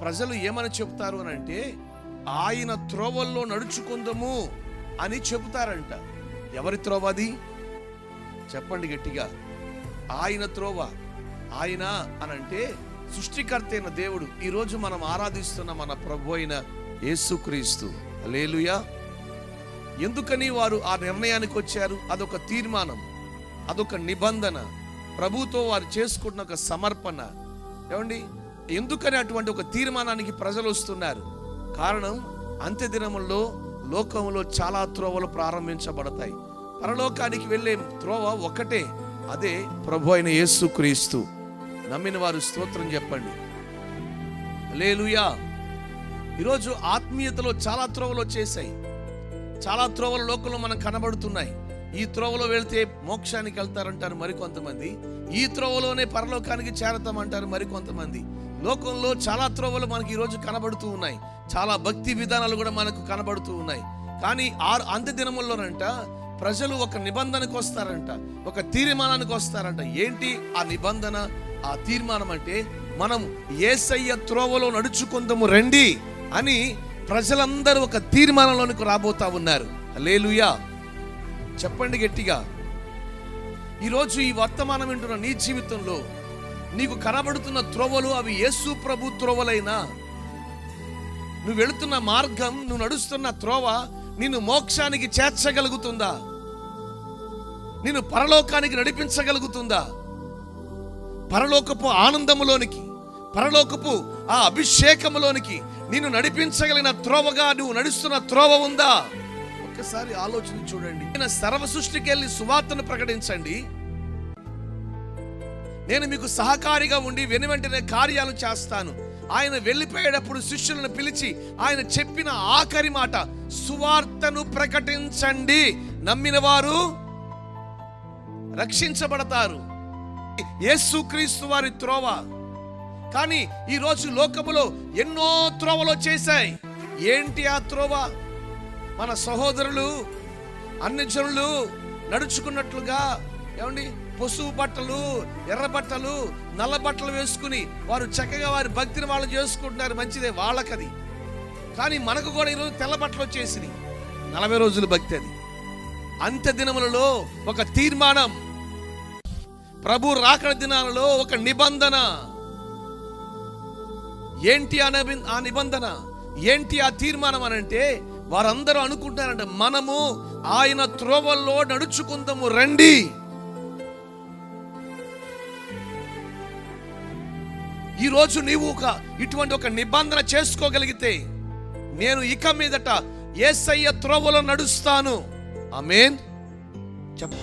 ప్రజలు ఏమని చెప్తారు అని అంటే ఆయన త్రోవల్లో నడుచుకుందాము అని చెబుతారంట. ఎవరి త్రోవ అది? చెప్పండి గట్టిగా. ఆయన త్రోవ ఆయన అనంటే సృష్టికర్త అయిన దేవుడు. ఈరోజు మనం ఆరాధిస్తున్న మన ప్రభు అయిన యేసుక్రీస్తు లేలుయా ఎందుకని వారు ఆ నిర్ణయానికి వచ్చారు? అదొక తీర్మానం అదొక నిబంధన. ప్రభుతో వారు చేసుకుంటున్న ఒక సమర్పణ. ఏమండి? ఎందుకని అటువంటి ఒక తీర్మానానికి ప్రజలు వస్తున్నారు? కారణం అంత్య దినముల్లో లోకంలో చాలా త్రోవలు ప్రారంభించబడతాయి. పరలోకానికి వెళ్ళే త్రోవ ఒకటే అదే ప్రభు అయిన యేసుక్రీస్తు నమ్మిన వారు స్తోత్రం చెప్పండి. లేలుయా ఈరోజు ఆత్మీయతలో చాలా త్రోవలు వచ్చేసాయి. చాలా త్రోవల లోకంలో మనం కనబడుతున్నాయి. ఈ త్రోవలో వెళ్తే మోక్షానికి వెళ్తారంటారు మరికొంతమంది. ఈ త్రోవలోనే పరలోకానికి చేరతామంటారు మరికొంతమంది. లోకంలో చాలా త్రోవలు మనకి ఈరోజు కనబడుతూ ఉన్నాయి. చాలా భక్తి విధానాలు కూడా మనకు కనబడుతూ ఉన్నాయి. కానీ ఆ అంత్య దినముల్లోనంట ప్రజలు ఒక నిబంధనకు వస్తారంట. ఒక తీర్మానానికి వస్తారంట. ఏంటి ఆ నిబంధన? ఆ తీర్మానం అంటే మనం ఏసయ్య త్రోవలో నడుచుకుందాము రండి అని ప్రజలందరూ ఒక తీర్మానంలోనికి రాబోతా ఉన్నారు. లేలుయా చెప్పండి గట్టిగా. ఈరోజు ఈ వర్తమానం వింటున్న నీ జీవితంలో నీకు కనబడుతున్న త్రోవలు అవి యేసు ప్రభు త్రోవలైనా? నువ్వు వెళుతున్న మార్గం నువ్వు నడుస్తున్న త్రోవ నిన్ను మోక్షానికి చేర్చగలుగుతుందా? నిన్ను పరలోకానికి నడిపించగలుగుతుందా? పరలోకపు ఆనందములోనికి పరలోకపు ఆ అభిషేకములోనికి నిన్ను నడిపించగలిగిన త్రోవగా నువ్వు నడుస్తున్న త్రోవ ఉందా? ఒక్కసారి ఆలోచన చూడండి. నేను సర్వ సృష్టికి వెళ్ళి సువార్తను ప్రకటించండి. నేను మీకు సహకారిగా ఉండి వెను వెంటనే కార్యాలు చేస్తాను. ఆయన వెళ్ళిపోయేటప్పుడు శిష్యులను పిలిచి ఆయన చెప్పిన ఆఖరి మాట సువార్తను ప్రకటించండి. నమ్మిన వారు రక్షించబడతారు యేసుక్రీస్తు వారి త్రోవ. కానీ ఈ రోజు లోకములో ఎన్నో త్రోవలు చేశాయి ఏంటి ఆ త్రోవ? మన సహోదరులు అన్ని జనులు నడుచుకున్నట్లుగా ఏమండి? పసుపు బట్టలు ఎర్ర బట్టలు నల్ల బట్టలు వేసుకుని వారు చక్కగా వారి భక్తిని వాళ్ళు చేసుకుంటున్నారు. మంచిదే వాళ్ళకది. కానీ మనకు కూడా ఈరోజు తెల్ల బట్టలు వచ్చేసినాయి. నలభై రోజుల భక్తి అది. అంత్య దినములలో ఒక తీర్మానం. ప్రభు రాకడ దినాలలో ఒక నిబంధన. ఏంటి ఆ ఆ నిబంధన? ఏంటి ఆ తీర్మానం అని అంటే వారందరూ అనుకుంటారంట మనము ఆయన త్రోవల్లో నడుచుకుందాము రండి. ఈరోజు నీవు ఒక ఇటువంటి ఒక నిబంధన చేసుకోగలిగితే నేను ఇక మీదట ఏసయ్య త్రోవలో నడుస్తాను. ఆమెన్. చెప్ప.